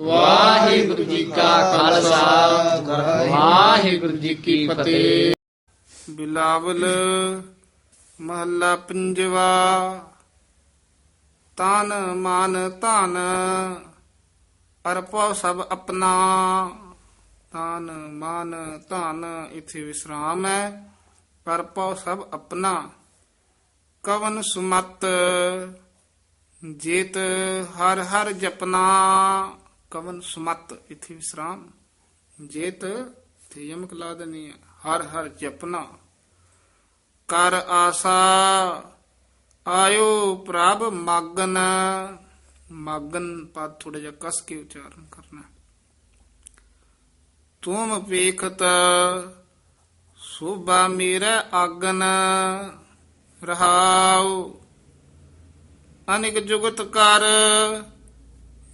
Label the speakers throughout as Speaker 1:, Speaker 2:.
Speaker 1: ਵਾਹਿਗੁਰੂ ਜੀ ਕਾ ਖਾਲਸਾ। ਵਾਹਿਗੁਰੂ ਜੀ ਕੀ ਫਤਿਹ।
Speaker 2: ਬਿਲਾਵਲ ਮਹੱਲਾ ਪੰਜਵਾ। ਤਨ ਮਨ ਧਨ ਅਰਪੋ ਸਭ ਆਪਣਾ। ਤਨ ਮਨ ਧਨ ਇਥੇ ਵਿਸਰਾਮ ਹੈ ਅਰਪੋ ਸਭ ਆਪਣਾ। ਕਵਨ ਸੁਮਤ ਜੇਤ ਹਰ ਹਰ ਜਪਨਾ। ਕਵਨ ਸੁਮਤ ਇਥੇ ਵਿਸਰਾਮ। ਜੇਤ ਤੇ ਯਮਕ ਲਾ ਦੇਣੀ ਹਰ ਹਰ ਜਪਨਾ। ਕਰ ਆਸਾ, ਆਇਓ ਪ੍ਰਭ ਮਾਗਨ। ਮਗਨ ਪਦ ਥੋੜਾ ਜਿਹਾ ਕਸ ਕੇ ਉਚਾਰਨ ਕਰਨਾ। ਤੁਮ ਵੇਖਤ, ਸੋਭਾ ਮੇਰਾ ਆਗਨ। ਰਹਾਉ, ਅਨੇਕ ਜੁਗਤ ਕਰ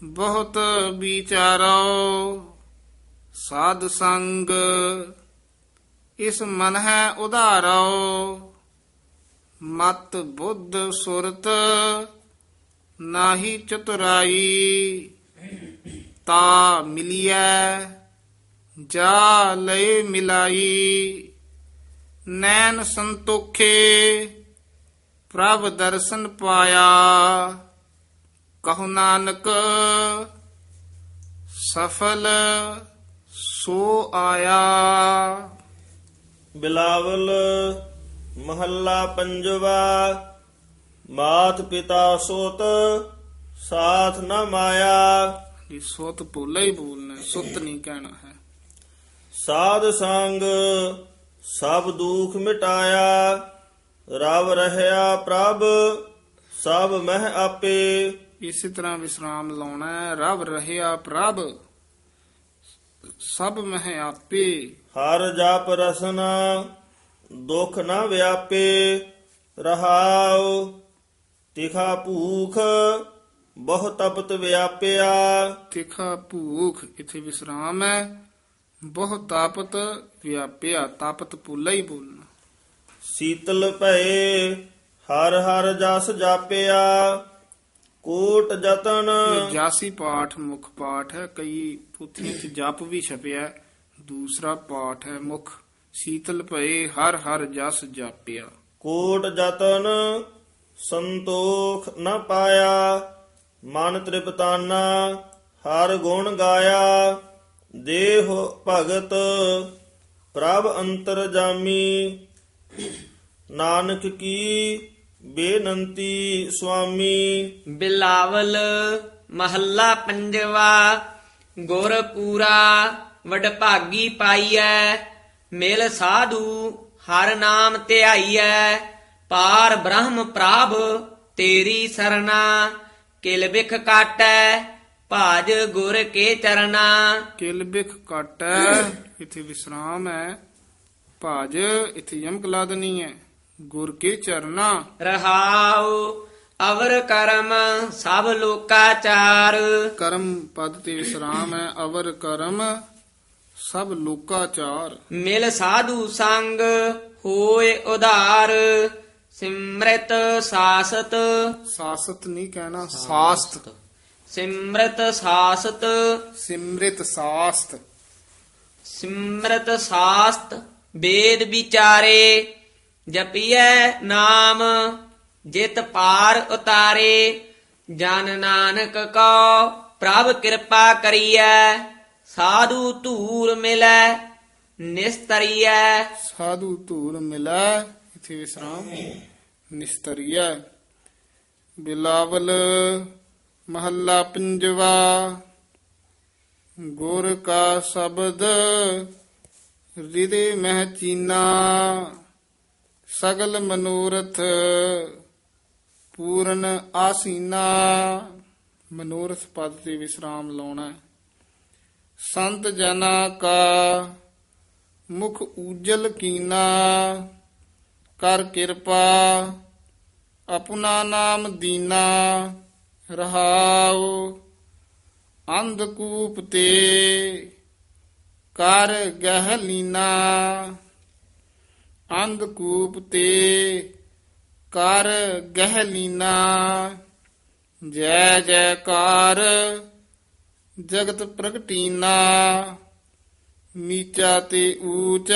Speaker 2: ਬਹੁਤ ਵਿਚਾਰੋ, ਸਾਧ ਸੰਗ, ਇਸ ਮਨ ਹੈ ਉਧਾਰੋ। ਮਤ ਬੁੱਧ ਸੁਰਤ ਨਾਹੀ ਚਤੁਰਾਈ, ਤਾ ਮਿਲਿਐ, ਜਾ ਲਏ ਮਿਲਾਈ। ਨੈਣ ਸੰਤੋਖੇ ਪ੍ਰਭ ਦਰਸ਼ਨ ਪਾਇਆ। ਕਹੋ ਨਾਨਕ ਸਫਲ ਸੋ ਆਇਆ।
Speaker 3: ਬਿਲਾਵਲ ਮਹੱਲਾ ਪੰਜਵਾ ਮਾਤ ਪਿਤਾ ਸੋਤ ਸਾਥ ਨ ਮਾਇਆ।
Speaker 2: ਇਹ ਸੁੱਤ ਭੁੱਲਾ ਹੀ ਬੋਲਣਾ ਸੁੱਤ ਨਹੀਂ ਕਹਿਣਾ ਹੈ।
Speaker 3: ਸਾਧ ਸੰਗ ਸਭ ਦੁਖ ਮਿਟਾਇਆ ਰਵ ਰਹਿਆ ਪ੍ਰਭ ਸਭ ਮਹਿ ਆਪੇ।
Speaker 2: ਇਸੇ ਤਰ੍ਹਾਂ ਵਿਸਰਾਮ ਲਾਉਣਾ ਰਵ ਰਹਿਆ ਪ੍ਰਭ ਸਭ ਮਹਿ ਆਪੇ।
Speaker 3: ਹਰ ਜਪ ਰਸਨਾ ਦੁਖ ਨ ਵਿਆਪੇ ਰਹਾਉ। ਤਿਖਾ ਭੂਖ ਬਹੁ ਤਪਤ ਵਿਆਪਿਆ।
Speaker 2: ਤਿਖਾ ਭੂਖ ਇਥੇ ਵਿਸਰਾਮ ਹੈ। ਬਹੁ ਤਾਪਤ ਵਿਆਪਿਆ ਤਾਪਤ ਭੁੱਲਾ ਹੀ ਬੋਲਣਾ
Speaker 3: ਸੀਤਲ ਭਏ ਹਰ ਹਰ ਜਸ ਜਾਪਿਆ। ਕੋਟ ਜਤਨ
Speaker 2: ਇਹ ਜਾਸੀ ਪਾਠ ਮੁੱਖ ਪਾਠ ਹੈ ਕਈ ਪੁੱਥੀਆਂ 'ਚ ਜਪ ਵੀ ਛਪਿਆ ਹੈ। ਦੂਸਰਾ ਪਾਠ ਹੈ ਮੁੱਖ ਸੀਤਲ ਭਏ ਹਰ ਹਰ ਜਸ ਜਾਪਿਆ
Speaker 3: ਕੋਟ ਜਤਨ ਸੰਤੋਖ ਨ ਪਾਇਆ ਮਨ ਤ੍ਰਿਪਤਾਨਾ ਹਰ ਗੁਣ ਗਾਇਆ ਦੇਹ ਭਗਤ ਪ੍ਰਭ ਅੰਤਰ ਜਾਮੀ ਨਾਨਕ ਕੀ ਬੇਨੰਤੀ ਸੁਆਮੀ।
Speaker 1: ਬਿਲਾਵਲ ਮਹੱਲਾ ਪੰਜਵਾ ਗੁਰ ਪੂਰਾ ਵਡਭਾਗੀ ਪਾਈਐ ਮਿਲ ਸਾਧੂ ਹਰ ਨਾਮ ਧਿਆਈਐ ਪਾਰ ਬ੍ਰਹਮ ਪ੍ਰਭ ਤੇਰੀ ਸਰਨਾ ਕਿਲ ਬਿਖ ਕਾਟੈ ਭਾਜ ਗੁਰ ਕੇ ਚਰਨਾ
Speaker 2: ਕਿਲ ਬਿਖ ਕਟੈ ਇਥੇ ਵਿਸਰਾਮ ਹੈ ਭਾਜ ਇਥੇ ਯਮਕ ਲਾ ਦੇਣੀ ਹੈ। ਗੁਰ ਕੇ ਚਰਨਾ।
Speaker 1: ਰਹਾਉ ਅਵਰ ਕਰਮ ਸਭ ਲੋਕਾਚਾਰ।
Speaker 2: ਕਰਮ ਪਦ ਤੇ ਵਿਸਰਾਮ ਹੈ ਅਵਰ ਕਰਮ ਸਭ ਲੋਕਾਚਾਰ।
Speaker 1: ਮਿਲ ਸਾਧੂ ਸੰਗ ਹੋਏ ਉਧਾਰ ਸਿਮਰਤ ਸਾਸਤ।
Speaker 2: ਸਾਸਤ ਨਹੀਂ ਕਹਿਣਾ ਸਾਸਤ।
Speaker 1: ਸਿਮਰਤ ਸਾਸਤ।
Speaker 2: ਸਿਮਰਿਤ ਸਾਸਤ।
Speaker 1: ਸਿਮਰਤ ਸਾਸਤ ਵੇਦ ਵਿਚਾਰੇ। ਜਪੀਐ ਨਾਮ, ਜਿਤ ਪਾਰ ਉਤਾਰੇ, ਜਨ ਨਾਨਕ ਕੋ ਪ੍ਰਭ ਕਿਰਪਾ ਕਰੀਐ, ਸਾਧੂ ਧੂਰ ਮਿਲੈ, ਨਿਸਤਰੀਐ।
Speaker 2: ਸਾਧੂ ਧੂਰ ਮਿਲੈ, ਇਥੇ ਵਿਸਰਾਮ। ਨਿਸਤਰੀਆ ਬਿਲਾਵਲ ਮਹੱਲਾ ਪੰਜਵਾ, ਗੁਰ ਕਾ ਸ਼ਬਦ ਹਿਰਦੇ ਮਹਿ ਚੀਨਾ। ਸਗਲ ਮਨੋਰਥ ਪੂਰਨ ਆਸੀਨਾ। ਮਨੋਰਥ ਪਦ ਤੇ ਵਿਸਰਾਮ ਲਾਉਣਾ ਸੰਤ ਜਨਾ ਕਾ ਮੁਖ ਉਜਲ ਕੀਨਾ। ਕਰ ਕਿਰਪਾ ਆਪਣਾ ਨਾਮ ਦੀਨਾ। ਰਹਾਉ ਅੰਧਕੂਪ ਤੇ। ਕਰ ਗਹਿਲੀਨਾ ਅੰਗ ਕੂਪ ਤੇ ਕਰ ਗਹਿ ਲੀਨਾ। ਜੈ ਜੈਕਾਰ ਜਗਤ ਪ੍ਰਗਟੀਨਾ। ਨੀਚਾ ਤੇ ਊਚ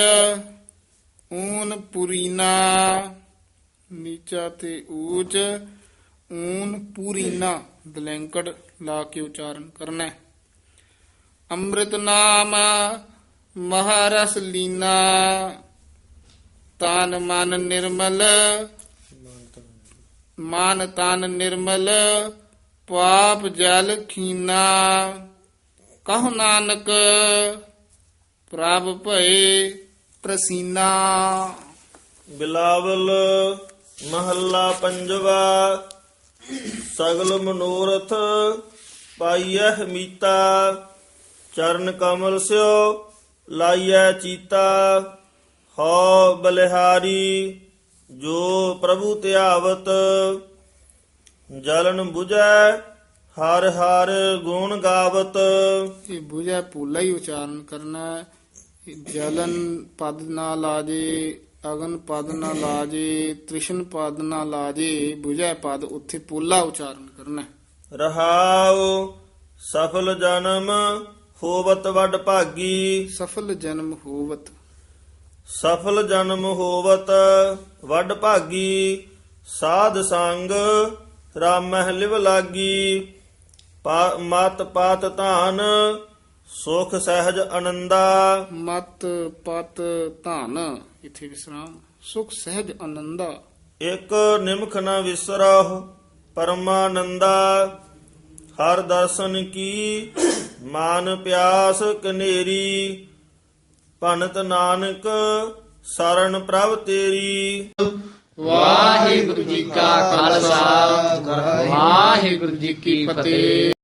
Speaker 2: ਊਨ ਪੁਰੀਨਾ। ਨੀਚਾ ਤੇ ਊਚ ਊਨ ਪੁਰੀਨਾ। ਦਲੈਂਕੜ ਲਾ ਕੇ ਉਚਾਰਨ ਕਰਨਾ। ਹੈ। ਅੰਮ੍ਰਿਤ ਨਾਮ ਮਹਾਰਸ ਲੀਨਾ। ਤਨ ਮਨ ਨਿਰਮਲ। ਮਨ ਤਨ ਨਿਰਮਲ, ਪਾਪ ਜਲ ਖੀਨਾ। ਕਹੁ ਨਾਨਕ, ਪ੍ਰਭ ਭਏ ਪ੍ਰਸੀਨਾ।
Speaker 3: ਬਿਲਾਵਲ ਮਹੱਲਾ ਪੰਜਵਾ, ਸਗਲ ਮਨੋਰਥ ਪਾਈਐ ਮੀਤਾ। ਚਰਨ ਕਮਲ ਸਿਓ ਲਾਈਐ ਚੀਤਾ। ਹਉ ਬਲਿਹਾਰੀ ਜੋ ਪ੍ਰਭੂ ਧਿਆਵਤ ਜਲਨ 부ਜੈ ਹਰ ਹਰ ਗੁਣ ਗਾਵਤ।
Speaker 2: ਇਹ ਬੁਝੈ ਪੂਲਾ ਹੀ ਉਚਾਰਨ ਕਰਨਾ ਜਲਨ ਪਦ ਨਾ ਲਾਜੇ ਅਗਨ ਪਦ ਨਾ ਲਾਜੇ ਤ੍ਰਿਸ਼ਨ ਪਦ ਨਾ ਲਾਜੇ ਬੁਝੈ ਪਦ ਉੱਥੇ ਪੂਲਾ ਉਚਾਰਨ ਕਰਨਾ।
Speaker 3: ਰਹਾਉ ਸਫਲ ਜਨਮ ਹੋਵਤ ਵੱਡ ਭਾਗੀ।
Speaker 2: ਸਫਲ ਜਨਮ ਹੋਵਤ
Speaker 3: ਸਫਲ ਜਨਮ ਹੋਵਤ ਵੱਡ ਭਾਗੀ ਸਾਧ ਸੰਗ ਰਾਮ ਮਹਿ ਲਾਗੀ। ਮਤ ਪਾਤ ਧਾਨ ਸੁਖ ਸਹਿਜ ਆਨੰਦਾ
Speaker 2: ਮਤ ਪਤ ਧਨ ਇਥੇ ਵਿਸਰਾਮ। ਸੁਖ ਸਹਿਜ ਆਨੰਦਾ
Speaker 3: ਇਕ ਨਿਮਖ ਨ ਵਿਸਰਹੁ ਪਰਮਾਨੰਦਾ। ਹਰ ਦਰਸ਼ਨ ਕੀ ਮਾਨ ਪਿਆਸ ਕਨੇਰੀ। ਭਨਤ ਨਾਨਕ ਸਰਣ ਪ੍ਰਭ ਤੇਰੀ।
Speaker 1: ਵਾਹਿਗੁਰੂ ਜੀ ਕਾ ਖਾਲਸਾ ਵਾਹਿਗੁਰੂ ਜੀ ਕੀ ਫਤਿਹ।